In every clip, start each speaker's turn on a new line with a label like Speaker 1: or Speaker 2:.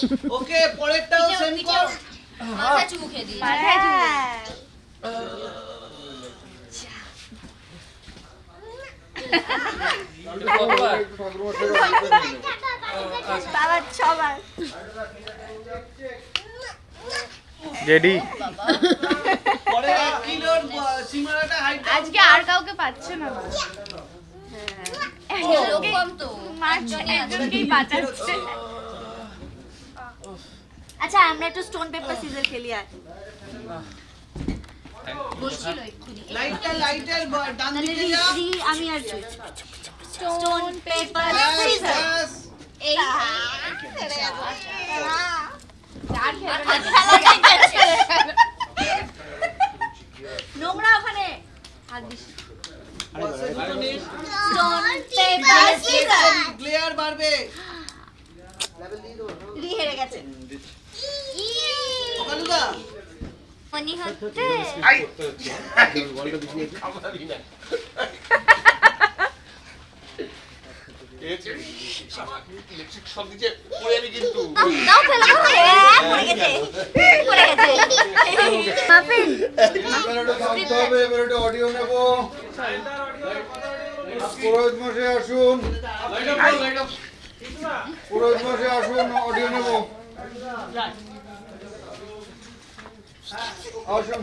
Speaker 1: ওকে পরেরটাও same কর। পরে এক কিলোর ব-
Speaker 2: আজকে আর কাউকে পাচ্ছে না একজনকেই বাঁচাচ্ছে
Speaker 3: আচ্ছা আমরা একটু স্টোন পেপার সিজার খেলি আর।
Speaker 1: লাইটটা লাইটের ডান দিকে যা।
Speaker 3: আমি আর স্টোন পেপার সিজার এই নোংরা ওখানে। হাত দিস। স্টোন পেপার সিজার
Speaker 1: গ্লেয়ার বাড়বে
Speaker 3: রি হেরে গেছে। মনি হচ্ছে।
Speaker 4: অডিও নেব আসুন পুরোহিত মশাই আসুন অডিও নেব আসুন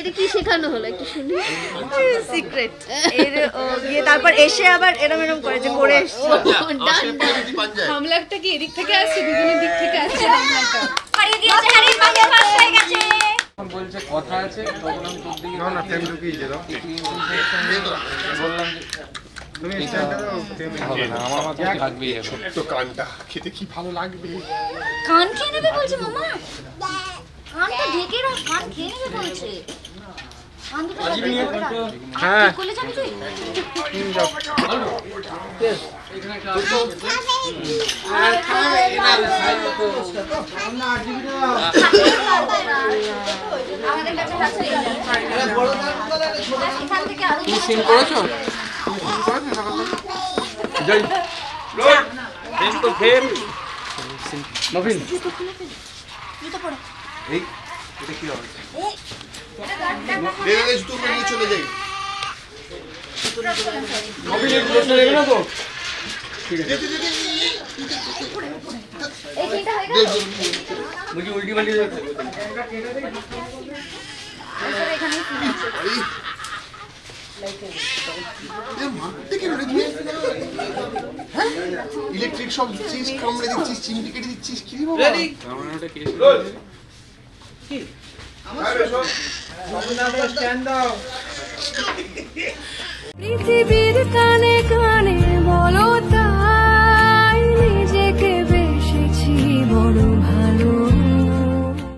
Speaker 4: এটা
Speaker 2: কি শেখানো হলো? একটু শুনি।
Speaker 3: সিক্রেট এর গিয়ে তারপর এসে আবার এরম এরম করে যে করে এসছে।
Speaker 2: হামলাটা কি এদিক থেকে আসছে দুজনের দিক থেকে আসছে? হামলাটা
Speaker 3: হারিয়ে দিয়েছে হারিয়ে পাশে পাশ হয়ে গেছে।
Speaker 5: বলছে কথা আছে তখন আমি তোর দিকে
Speaker 4: না না ফ্রেম ঢুকিয়ে দাও
Speaker 5: বললাম যে
Speaker 4: তুমি
Speaker 5: হবে না আমার মাথায় এখন।
Speaker 6: তো কানটা খেতে কি ভালো লাগবে?
Speaker 3: কান খেয়ে নেবে বলছে মামা। কানটা ঢেকে রাখ কান খেয়ে নেবে বলছে। কান আছে
Speaker 5: তুমি সিন করেছ? যাই। ফ্রেম তো ফ্রেম নবীন।
Speaker 6: এই এটা কি হবে? বেরোলে জুতো পরে নিয়ে চলে যাই।
Speaker 5: নবীন তো।
Speaker 3: এই তিনটা
Speaker 5: উল্টি পাল্টি যাচ্ছে
Speaker 6: ইলেকট্রিক শক দিচ্ছিস কামড়ে দিচ্ছিস চিমটি কেটে দিচ্ছিস কি
Speaker 7: পৃথিবীর কানে কানে